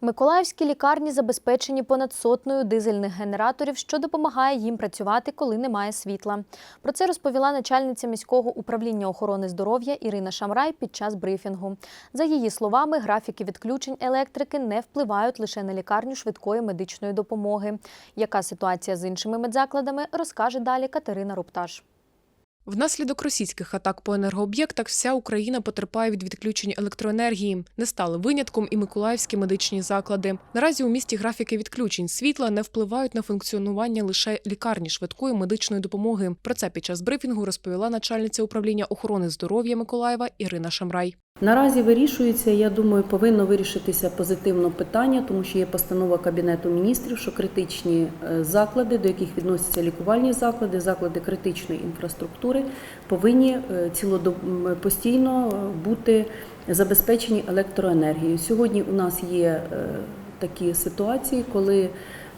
Миколаївські лікарні забезпечені понад сотнею дизельних генераторів, що допомагає їм працювати, коли немає світла. Про це розповіла начальниця міського управління охорони здоров'я Ірина Шамрай під час брифінгу. За її словами, графіки відключень електрики не впливають лише на лікарню швидкої медичної допомоги. Яка ситуація з іншими медзакладами, розкаже далі Катерина Рупташ. Внаслідок російських атак по енергооб'єктах вся Україна потерпає від відключень електроенергії. Не стали винятком і миколаївські медичні заклади. Наразі у місті графіки відключень світла не впливають на функціонування лише лікарні швидкої медичної допомоги. Про це під час брифінгу розповіла начальниця управління охорони здоров'я Миколаєва Ірина Шамрай. Наразі вирішується, я думаю, повинно вирішитися позитивно питання, тому що є постанова Кабінету міністрів, що критичні е, заклади, до яких відносяться лікувальні заклади, заклади критичної інфраструктури, повинні е, цілодоб... постійно е, бути забезпечені електроенергією. Сьогодні у нас є такі ситуації, коли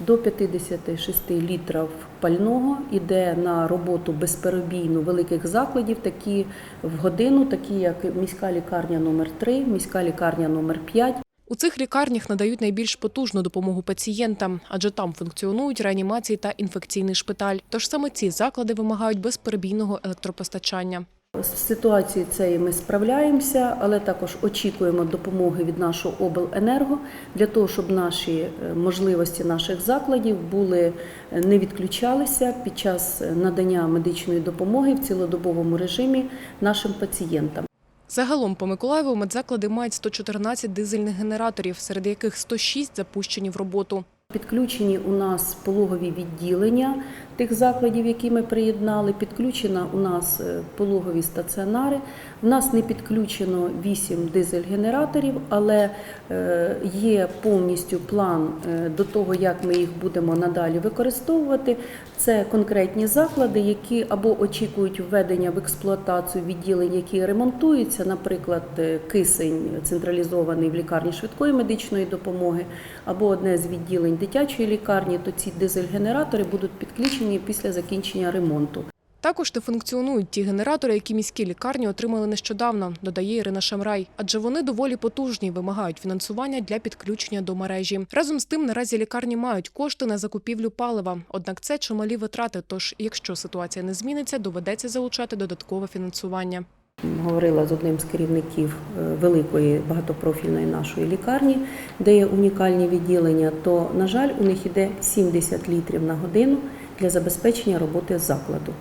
до 56 літрів пального іде на роботу безперебійну великих закладів, такі в годину, такі як міська лікарня номер 3 міська лікарня номер 5 У цих лікарнях надають найбільш потужну допомогу пацієнтам, адже там функціонують реанімації та інфекційний шпиталь. Тож саме ці заклади вимагають безперебійного електропостачання. З ситуацією цією ми справляємося, але також очікуємо допомоги від нашого обленерго для того, щоб наші е, можливості наших закладів були е, не відключалися під час е, надання медичної допомоги в цілодобовому режимі нашим пацієнтам. Загалом по Миколаєву медзаклади мають 114 дизельних генераторів, серед яких 106 запущені в роботу. Підключені у нас пологові відділення тих закладів, які ми приєднали. Підключена у нас е, пологові стаціонари. У нас не підключено 8 дизель-генераторів, але е, є повністю план е, до того, як ми їх будемо надалі використовувати. Це конкретні заклади, які або очікують введення в експлуатацію відділень, які ремонтуються, наприклад, кисень централізований в лікарні швидкої медичної допомоги, або одне з відділень дитячої лікарні, то ці дизель-генератори будуть підключені після закінчення ремонту. Також не функціонують ті генератори, які міські лікарні отримали нещодавно, додає Ірина Шамрай. Адже вони доволі потужні, вимагають фінансування для підключення до мережі. Разом з тим, наразі лікарні мають кошти на закупівлю палива. Однак це чималі витрати. Тож, якщо ситуація не зміниться, доведеться залучати додаткове фінансування. Говорила з одним з керівників е, великої багатопрофільної нашої лікарні, де є унікальні відділення, то, на жаль, у них іде 70 літрів на годину для забезпечення роботи закладу.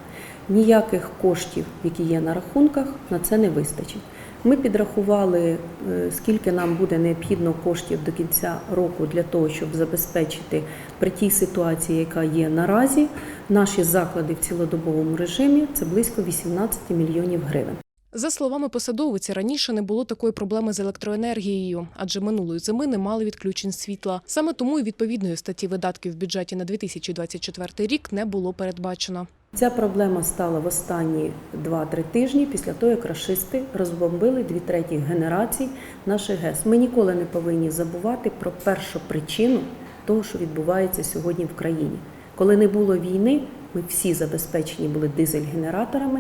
Ніяких коштів, які є на рахунках, на це не вистачить. Ми підрахували, е, скільки нам буде необхідно коштів до кінця року для того, щоб забезпечити при тій ситуації, яка є наразі, наші заклади в цілодобовому режимі це близько 18 мільйонів гривень. За словами посадовиці, раніше не було такої проблеми з електроенергією, адже минулої зими не мали відключень світла. Саме тому і відповідної статті видатків в бюджеті на 2024 рік не було передбачено. Ця проблема стала в останні 2-3 тижні після того, як рашисти розбомбили дві треті генерацій наших ГЕС. Ми ніколи не повинні забувати про першу причину того, що відбувається сьогодні в країні. Коли не було війни, ми всі забезпечені були дизель-генераторами,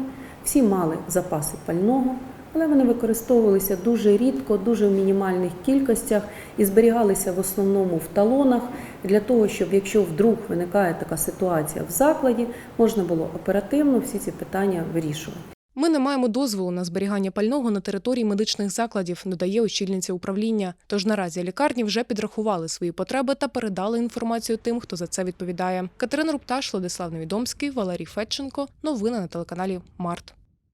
всі мали запаси пального, але вони використовувалися дуже рідко, дуже в мінімальних кількостях і зберігалися в основному в талонах для того, щоб якщо вдруг виникає така ситуація в закладі, можна було оперативно всі ці питання вирішувати. Ми не маємо дозволу на зберігання пального на території медичних закладів, додає очільниця управління. Тож наразі лікарні вже підрахували свої потреби та передали інформацію тим, хто за це відповідає. Катерина Рупташ, Владислав Невідомський, Валерій Федченко. Новини на телеканалі Март.